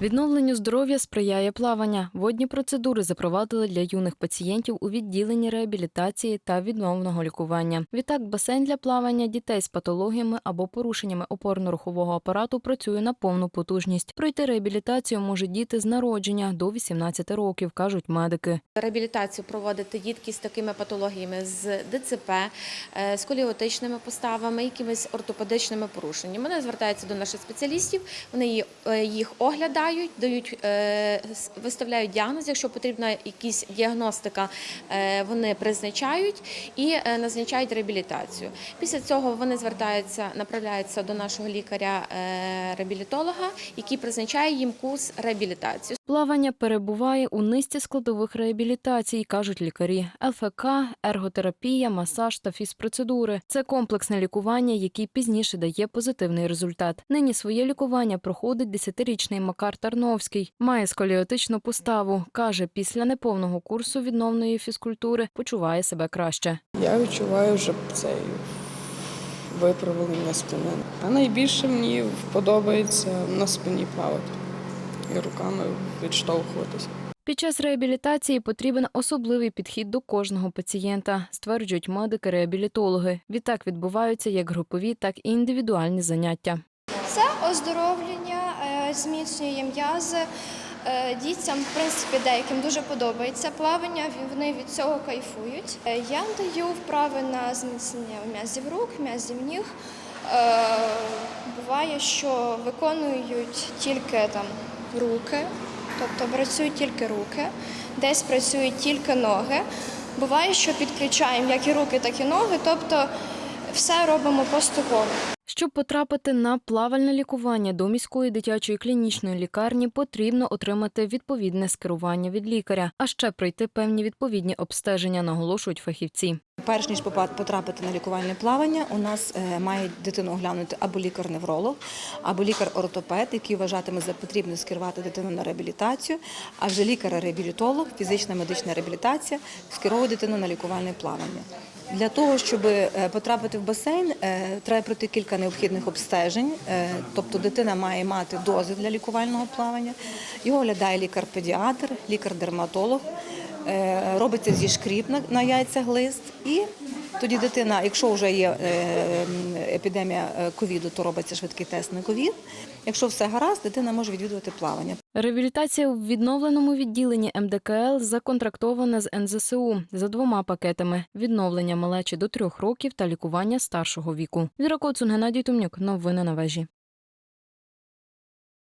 Відновленню здоров'я сприяє плавання. Водні процедури запровадили для юних пацієнтів у відділенні реабілітації та відновного лікування. Відтак, басейн для плавання дітей з патологіями або порушеннями опорно-рухового апарату працює на повну потужність. Пройти реабілітацію можуть діти з народження до 18 років, кажуть медики. Реабілітацію проводити дітки з такими патологіями з ДЦП, е, з коліотичними поставами, якимись ортопедичними порушеннями. Вони звертаються до наших спеціалістів, вони е, їх оглядають, дають, е, виставляють діагноз. Якщо потрібна якась діагностика, е, вони призначають і е, назначають реабілітацію. Після цього вони звертаються, направляються до нашого лікаря-реабілітолога, який призначає їм курс реабілітації. Плавання перебуває у низці складових реабілітацій, кажуть лікарі. ЛФК, ерготерапія, масаж та фізпроцедури. Це комплексне лікування, яке пізніше дає позитивний результат. Нині своє лікування проходить 10-річний Макар Тарновський. Має сколіотичну поставу. Каже, після неповного курсу відновної фізкультури почуває себе краще. Я відчуваю вже цей виправлення спини. А найбільше мені подобається на спині плавати і руками відштовхуватися. Під час реабілітації потрібен особливий підхід до кожного пацієнта, стверджують медики-реабілітологи. Відтак відбуваються як групові, так і індивідуальні заняття. Це оздоровлення, зміцнює м'язи. Е, Дітям, в принципі, деяким дуже подобається плавання, вони від цього кайфують. Е, Я даю вправи на зміцнення м'язів рук, м'язів ніг. Е, Буває, що виконують тільки там руки, тобто працюють тільки руки, десь працюють тільки ноги. Буває, що підключаємо як і руки, так і ноги, тобто все робимо поступово. Щоб потрапити на плавальне лікування до міської дитячої клінічної лікарні, потрібно отримати відповідне скерування від лікаря, а ще пройти певні відповідні обстеження, наголошують фахівці. Перш ніж потрапити на лікувальне плавання, у нас е, має дитину оглянути або лікар-невролог, або лікар-ортопед, який вважатиме за потрібне скерувати дитину на реабілітацію, а вже лікар-реабілітолог, фізична медична реабілітація скеровує дитину на лікувальне плавання. Для того, щоб е, потрапити в басейн, е, треба пройти кілька необхідних обстежень. Е, Тобто дитина має мати дози для лікувального плавання. Його оглядає лікар-педіатр, лікар-дерматолог. Е, робиться зі шкріп на, на яйцях глист, і тоді дитина, якщо вже є е, епідемія е, ковіду, то робиться швидкий тест на ковід. Якщо все гаразд, дитина може відвідувати плавання. Реабілітація у відновленому відділенні МДКЛ законтрактована з НЗСУ за двома пакетами: відновлення малечі до трьох років та лікування старшого віку. Віра Коцун, Геннадій Тумнюк. Новини на вежі.